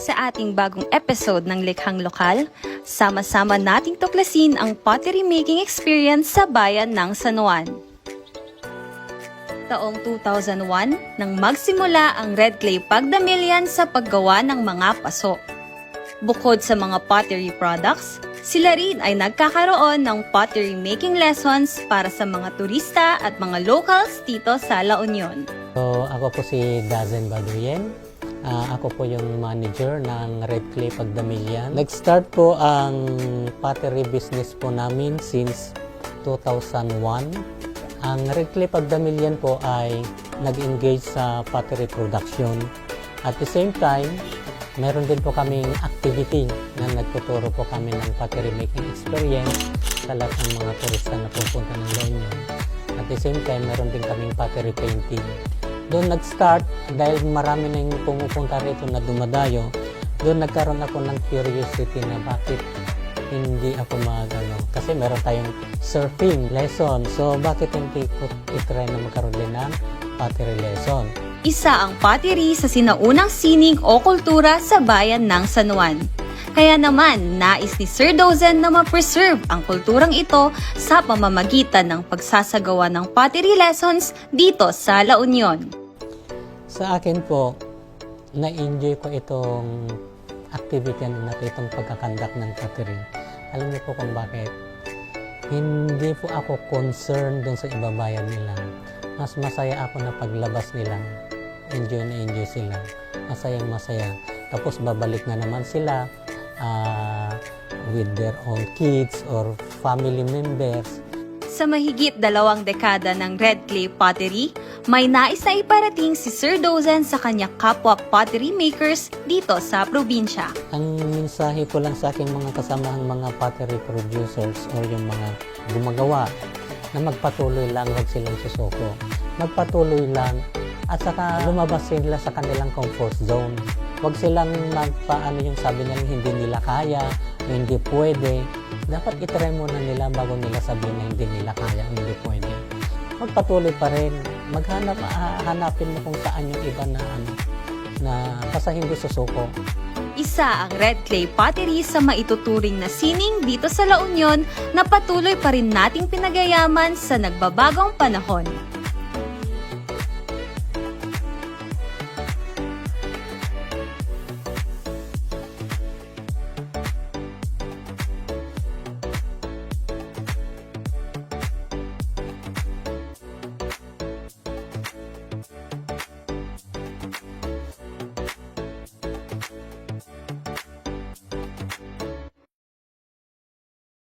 Sa ating bagong episode ng Likhang Lokal, sama-sama nating tuklasin ang pottery making experience sa bayan ng San Juan. Taong 2001 nang magsimula ang Red Clay Pagdamilian sa paggawa ng mga paso. Bukod sa mga pottery products, sila rin ay nagkakaroon ng pottery making lessons para sa mga turista at mga locals dito sa La Union. So, ako po si Dazen Baduyen. Ah, ako po yung manager ng Red Clay Pagdamilian. Nag-start po ang pottery business po namin since 2001. Ang Red Clay Pagdamilian po ay nag-engage sa pottery production. At the same time, meron din po kaming activity na nagtuturo po kami ng pottery making experience sa lahat ng mga turista na pupunta ng Union. At the same time, meron din kaming pottery painting. Doon nag-start, dahil marami na yung pumupunta rito na dumadayo, doon nagkaroon ako ng curiosity na bakit hindi ako mag, ano, kasi meron tayong surfing lesson. So, bakit hindi ko itry na magkaroon din ng pottery lesson? Isa ang pottery sa sinaunang sining o kultura sa bayan ng San Juan. Kaya naman, nais ni Sir Dozen na ma-preserve ang kulturang ito sa pamamagitan ng pagsasagawa ng pottery lessons dito sa La Union. Sa akin po, na-enjoy ko itong activity na ito, itong pagkakandak ng pottery. Alam niyo po kung bakit? Hindi po ako concerned doon sa ibabayan nila. Mas masaya ako na paglabas nila. Enjoy na enjoy sila. Masayang masaya. Tapos babalik na naman sila ah, with their own kids or family members. Sa mahigit dalawang dekada ng Red Clay Pottery, may nais na iparating si Sir Dozen sa kanya kapwa pottery makers dito sa probinsya. Ang mensahe ko lang sa aking mga kasamahang mga pottery producers or yung mga gumagawa na magpatuloy lang, huwag silang susuko. Magpatuloy lang at saka lumabas sila sa kanilang comfort zone. Huwag silang magpaano yung sabi nilang hindi nila kaya, hindi pwede. Dapat itry muna nila bago nila sabihin na hindi nila kaya, hindi pwede. Magpatuloy pa rin. Maghanap, hanapin mo kung saan yung iba na ano, na basta hindi susuko. Isa ang Red Clay Pottery sa maituturing na sining dito sa La Union na patuloy pa rin nating pinagayaman sa nagbabagong panahon.